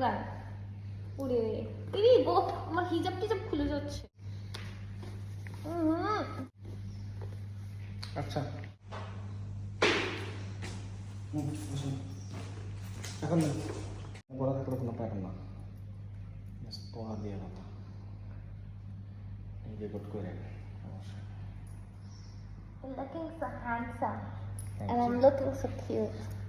গান উড়ে এই গো আমার হিজাব টিজাব খুলে যাচ্ছে। আচ্ছা। এখন। বড় থাকলে কোনো পাবেন না। পোহা দিয়ে কথা গুড করে অবশ্যই। Looking so handsome. Thank and I'm looking so cute.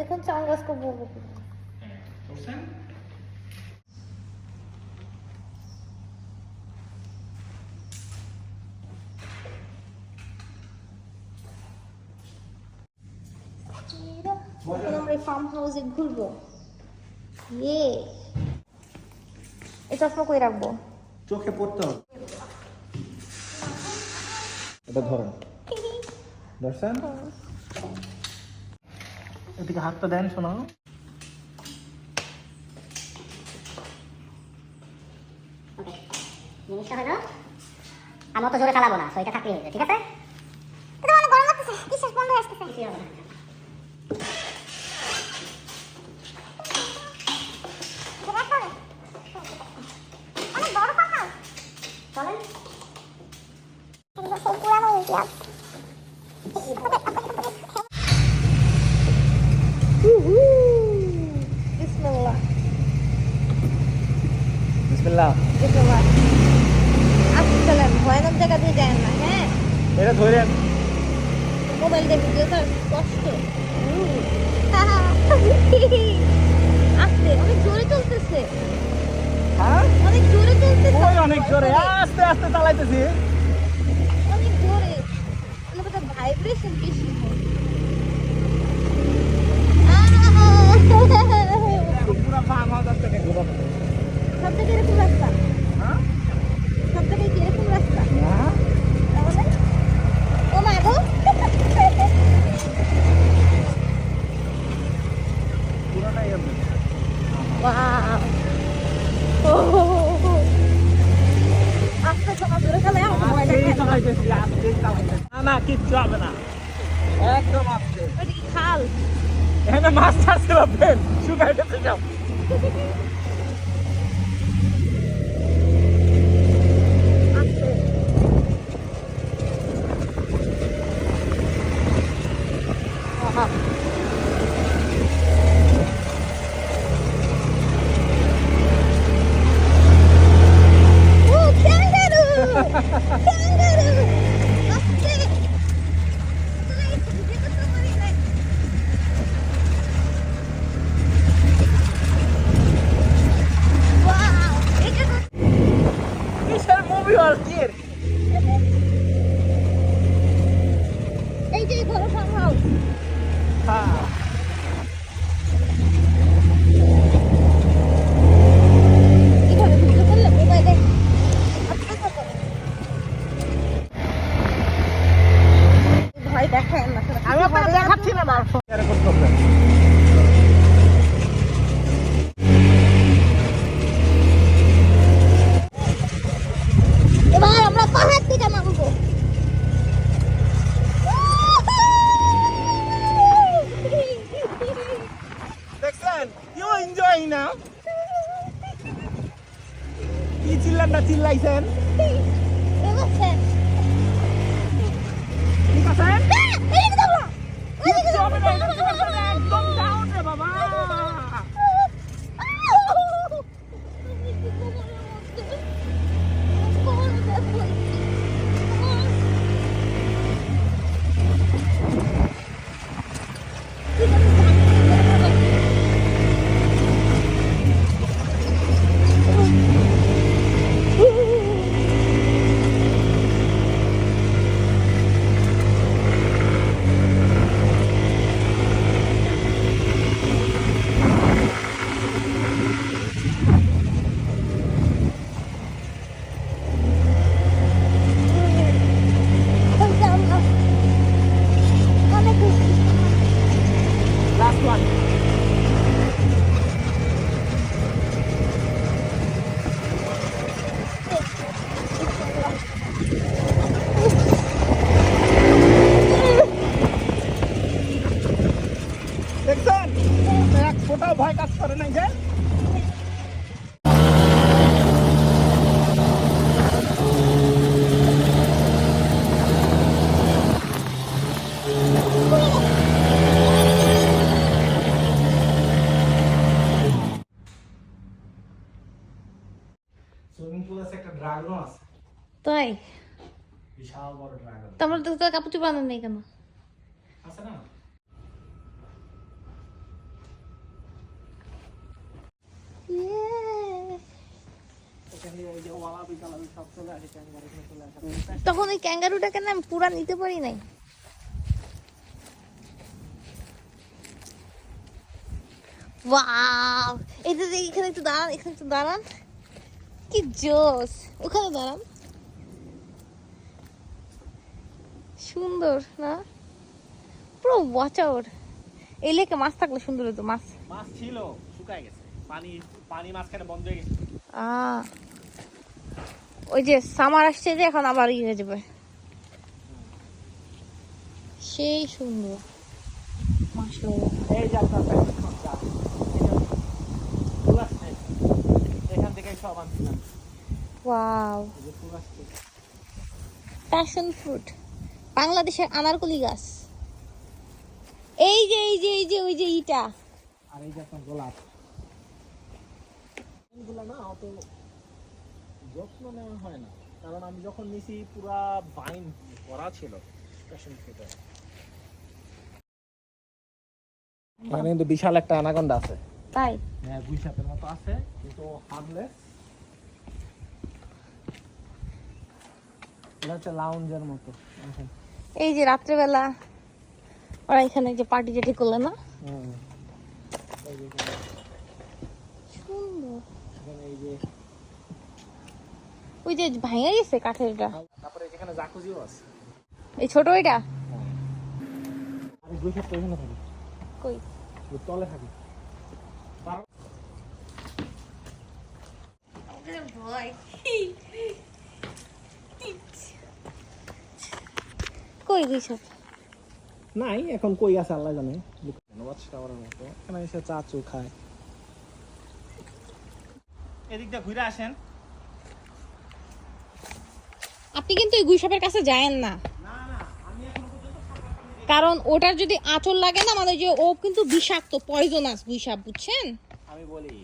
এখন চাঙ্গাস করব করছেন? এখন আমরা ফার্ম হাউসে ঘুরবো। ইয়ে। এই চশমা কই রাখব? চোখে পড়তে হবে। এটা ধরেন। ধরছেন? এদিকে হাতটা দেন, শোনো। জিনিসটা হলো আমি অত জোরে চালাবো না সো এটা থাকলেই হয়েছে ঠিক আছে? বন্ধ হয়ে আসতেছে কিছুই হবে না সেটা করে অনেক বড় কথা চলেন এগুলো সেই পুরানো ইতিহাস মোবাইল দিয়ে ভিডিও কষ্ট আস্তে অনেক জোরে চলতেছে হ্যাঁ অনেক জোরে চলতেছে অনেক জোরে আস্তে আস্তে চালাইতেছি অনেক জোরে মানে বোধহয় ভাইব্রেশন বেশি সব থেকে এরকম রাস্তা। চিল্লানটা তাই বিশাল বড় ড্রাগন তারপরে তো তোর কাপড় চোপড় আনার নেই কেন? আছে না? তখন ওই ক্যাঙ্গারুটাকে না আমি পুরা নিতে পারি নাই। এই যে এখানে একটু দাঁড়ান এখানে একটু দাঁড়ান। কি জোস ওখানে দাঁড়ান। সুন্দর না? পুরো ওয়াচ আউট এই লেকে মাছ থাকলে সুন্দর হতো মাছ। মাছ ছিল শুকায় গেছে। পানি পানি মাঝখানে বন্ধ হয়ে গেছে। আহ ওই যে সামার আসছে যে এখন আবার ইয়ে যাবে। সেই সুন্দর। এই যে এখান থেকে সব আনছিলাম। ওয়াও। প্যাশন ফ্রুট বাংলাদেশের আনারকলি গাছ। এই যে এই যে এই যে ওই যে ইটা। আর এই যে আপনার গোলাপ। না অত যত্ন নেওয়া হয় না। কারণ আমি যখন নিছি পুরা বাইন করা ছিল প্যাশন ফ্রুটে মানে কিন্তু বিশাল একটা অ্যানাকন্ডা আছে। তাই? হ্যাঁ দুই সাপের মতো আছে কিন্তু হার্মলেস এটা হচ্ছে লাউঞ্জের মতো। এই যে রাত্রেবেলা ওরা এখানে যে পার্টি টাটি করলে না? ওই যে ভাঙে গেছে কাঠের এটা তারপরে এখানে জাকুজিও আছে। এই ছোট ওইটা? আর দুই সাপ এখানে থাকে। কই? তলে থাকে। ভয় কই গেছে নাই এখন কই আছে আল্লাহ জানে। ওয়াচ টাওয়ারের মতো। এখানে এসে চা চু খায়। এদিক দিয়ে ঘুরে আসেন। আপনি কিন্তু এই গুইসাপের কাছে যায়েন না। কারণ ওটার যদি আঁচল লাগে না মানে যে ও কিন্তু বিষাক্ত পয়জনাস গুইসাপ বুঝছেন? আমি বলি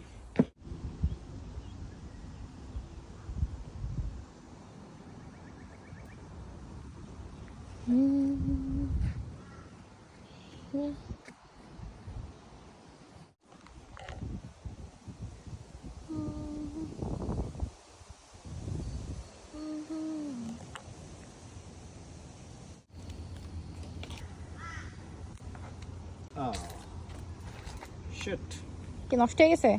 Oh. Shit. কি নষ্ট হয়ে গেছে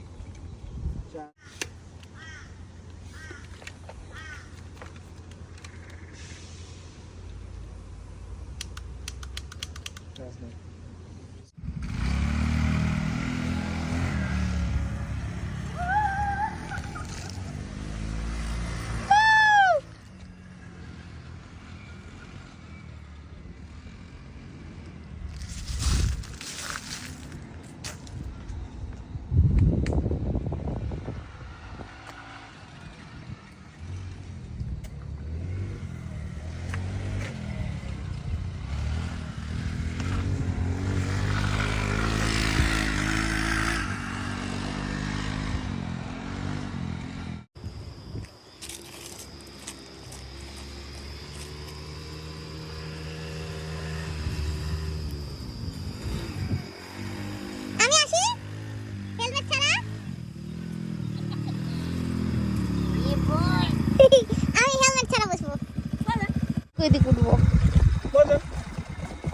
কই দিকে উঠবো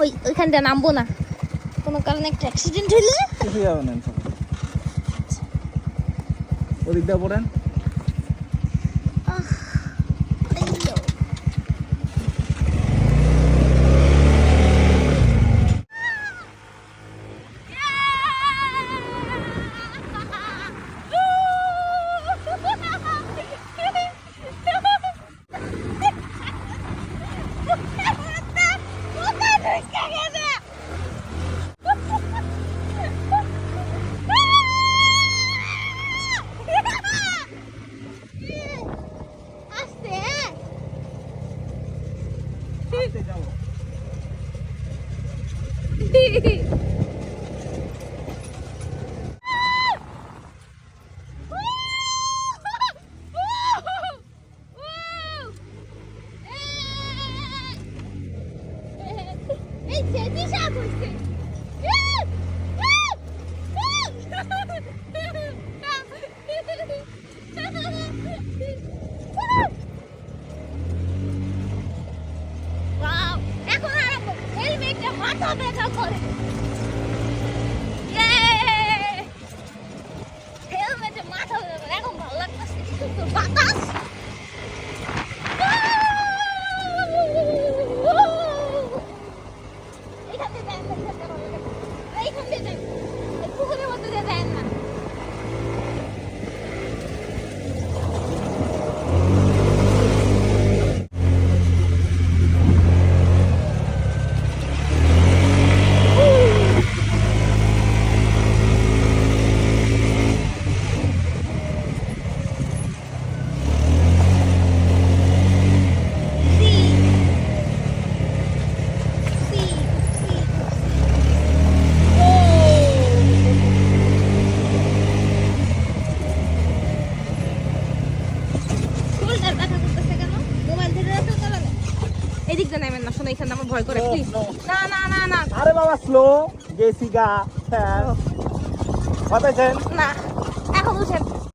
ওই ওইখানটা নামবো না। কোনো কারণে একটা অ্যাক্সিডেন্ট হইলে? যাবে না ওদিক পড়েন। I thought that's how close. আরে বাবা স্লো গেছি গা হ্যাঁ না এখন বুঝেন